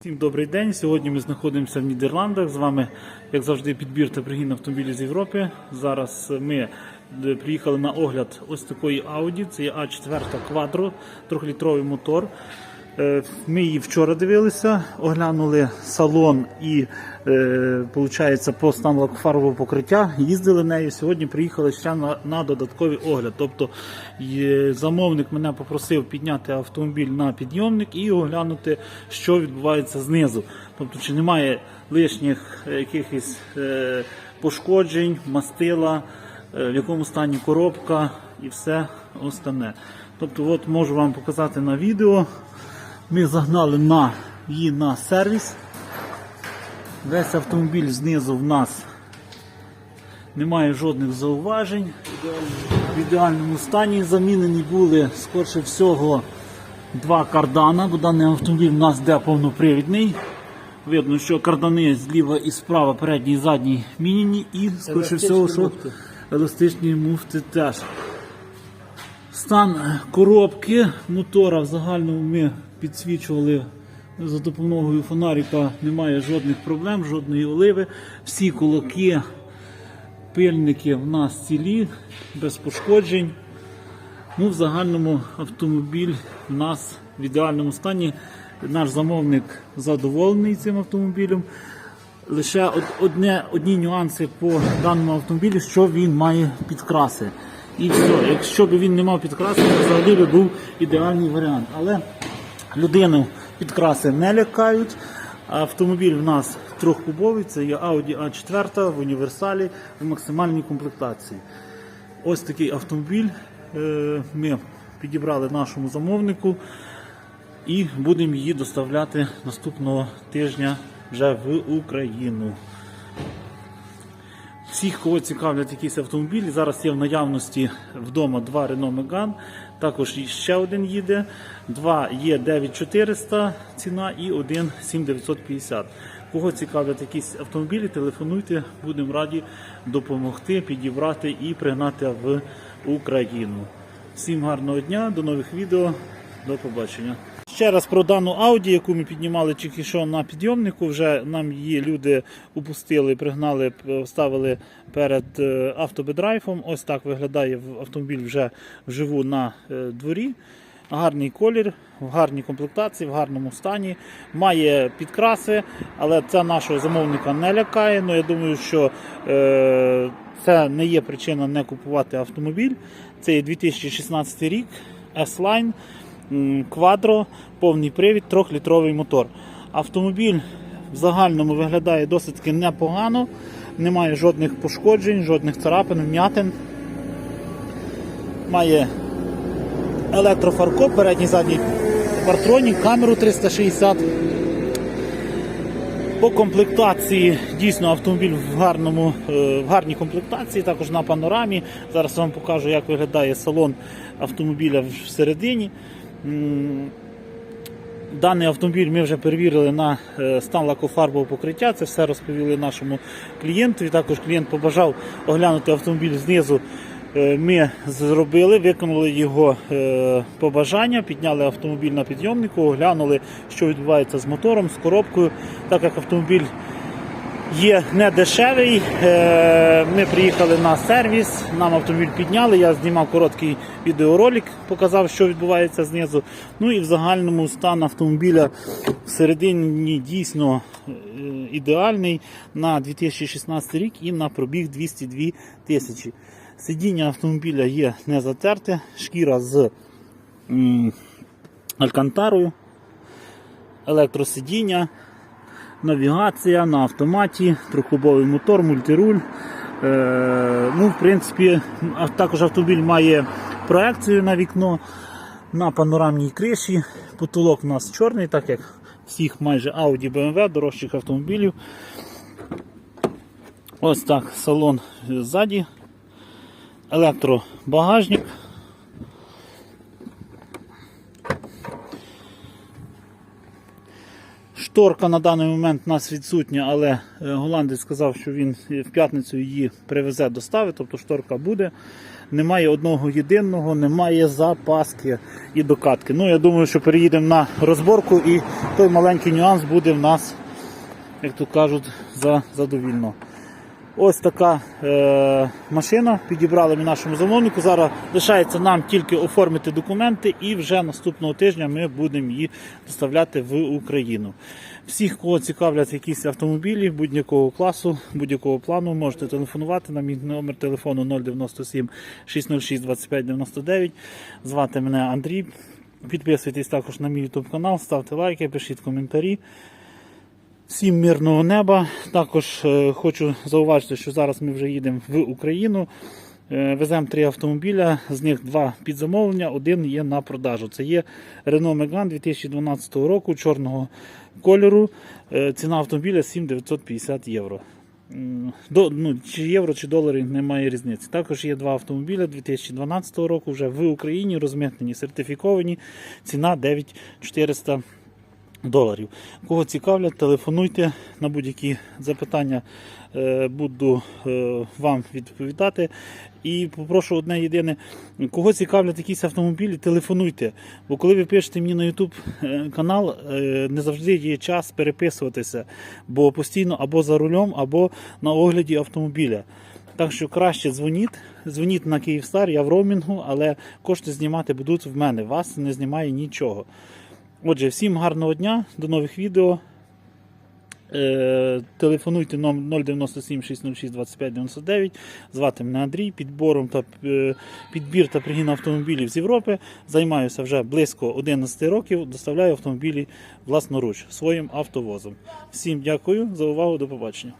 Всім добрий день. Сьогодні ми знаходимося в Нідерландах. З вами, як завжди, підбір та пригін автомобілів з Європи. Зараз ми е, приїхали на огляд ось такої Audi. Це є А4 Quattro, 3-літровий мотор. Е, Ми її вчора дивилися, оглянули салон і е, получається, по стану покриття. Їздили нею. Сьогодні приїхали ще на, на додатковий огляд. Тобто замовник мене попросив підняти автомобіль на підйомник і оглянути, що відбувається знизу. Тобто, чи немає лишніх якихось е, пошкоджень, мастила, е, в якому стані коробка і все остальне. Тобто, от можу вам показати на відео. Ми загнали на її на сервіс. Весь автомобіль знизу в нас немає жодних зауважень. В ідеальному стані замінені були, скорше всього, два кардана, бо даний автомобіль у нас де повнопривідний. Видно, що кардани зліва і справа, передній і задній мініні, і скорше всього, що муфти. еластичні муфти теж. Стан коробки мотора в загальному ми підсвічували за допомогою фонарика. Немає жодних проблем, жодної оливи. Всі кулаки, пильники в нас цілі, без пошкоджень. Ну, в загальному автомобіль в нас в ідеальному стані. Наш замовник задоволений цим автомобілем. Лише одне, одні нюанси по даному автомобілі, що він має підкраси. І все. Якщо б він не мав підкраси, то взагалі би був ідеальний варіант. Але людину підкраси не лякають. Автомобіль в нас трьохкубовий, це є Audi A4 в універсалі в максимальній комплектації. Ось такий автомобіль е, ми підібрали нашому замовнику і будемо її доставляти наступного тижня вже в Україну. Всіх, кого цікавлять якісь автомобілі, зараз є в наявності вдома два Renault Megane, також ще один їде, два є 9400 ціна і один 7950. Кого цікавлять якісь автомобілі, телефонуйте, будемо раді допомогти, підібрати і пригнати в Україну. Всім гарного дня, до нових відео, до побачення. Ще раз про дану Audi, яку ми піднімали тільки що на підйомнику. Вже нам її люди упустили, пригнали, ставили перед е, автобедрайфом. Ось так виглядає автомобіль вже вживу на е, дворі. Гарний колір, в гарній комплектації, в гарному стані. Має підкраси, але це нашого замовника не лякає. Ну, я думаю, що е, це не є причина не купувати автомобіль. Це є 2016 рік, S-Line. Quattro, повний привід, 3-літровий мотор. Автомобіль в загальному виглядає досить непогано, немає жодних пошкоджень, жодних царапин, вм'ятин. Має електрофаркоп, передній задній партронік, камеру 360. По комплектації дійсно автомобіль в, гарному, е, в гарній комплектації, також на панорамі. Зараз вам покажу, як виглядає салон автомобіля всередині. Даний автомобіль ми вже перевірили на е, стан лакофарбового покриття. Це все розповіли нашому клієнту. Також клієнт побажав оглянути автомобіль знизу. Е, Ми зробили, виконали його е, побажання, підняли автомобіль на підйомнику, оглянули, що відбувається з мотором, з коробкою. Так як автомобіль є не дешевий. Е, Ми приїхали на сервіс, нам автомобіль підняли. Я знімав короткий відеоролик, показав, що відбувається знизу. Ну і в загальному стан автомобіля всередині дійсно е, ідеальний на 2016 рік і на пробіг 202 тисячі. Сидіння автомобіля є не затерте, шкіра з м, алькантарою, електросидіння навігація на автоматі, трьохкубовий мотор, мультируль. Е, ну, в принципі, також автомобіль має проекцію на вікно на панорамній криші. Потолок у нас чорний, так як всіх майже Audi BMW, дорожчих автомобілів. Ось так салон ззаді. Електробагажник. Шторка на даний момент у нас відсутня, але е, голландець сказав, що він в п'ятницю її привезе доставить, тобто шторка буде. Немає одного єдиного, немає запаски і докатки. Ну, я думаю, що переїдемо на розборку і той маленький нюанс буде в нас, як то кажуть, за, задовільно. Ось така е, машина підібрали ми нашому замовнику. Зараз лишається нам тільки оформити документи, і вже наступного тижня ми будемо її доставляти в Україну. Всіх, кого цікавлять якісь автомобілі будь-якого класу, будь-якого плану, можете телефонувати на мій номер телефону 097 606 25 99. Звати мене Андрій. Підписуйтесь також на мій YouTube канал, ставте лайки, пишіть коментарі. Всім мирного неба. Також е, хочу зауважити, що зараз ми вже їдемо в Україну. Е, Веземо три автомобіля, з них два під замовлення, один є на продажу. Це є Renault Megane 2012 року чорного кольору. Е, Ціна автомобіля 7950 євро. До, ну, чи євро, чи долари немає різниці. Також є два автомобіля 2012 року вже в Україні розмитнені, сертифіковані. Ціна 9400 доларів. Кого цікавлять, телефонуйте на будь-які запитання. е, Буду е, вам відповідати. І попрошу одне єдине, кого цікавлять якісь автомобілі, телефонуйте. Бо коли ви пишете мені на YouTube е, канал, не завжди є час переписуватися, бо постійно або за рулем, або на огляді автомобіля. Так що краще дзвоніть, дзвоніть на Київстар, я в роумінгу, але кошти знімати будуть в мене. Вас не знімає нічого. Отже, всім гарного дня, до нових відео. Е, телефонуйте 097 606 25 99. Звати мене Андрій. Підбором та е, підбір та пригін автомобілів з Європи. Займаюся вже близько 11 років. Доставляю автомобілі власноруч своїм автовозом. Всім дякую за увагу. До побачення.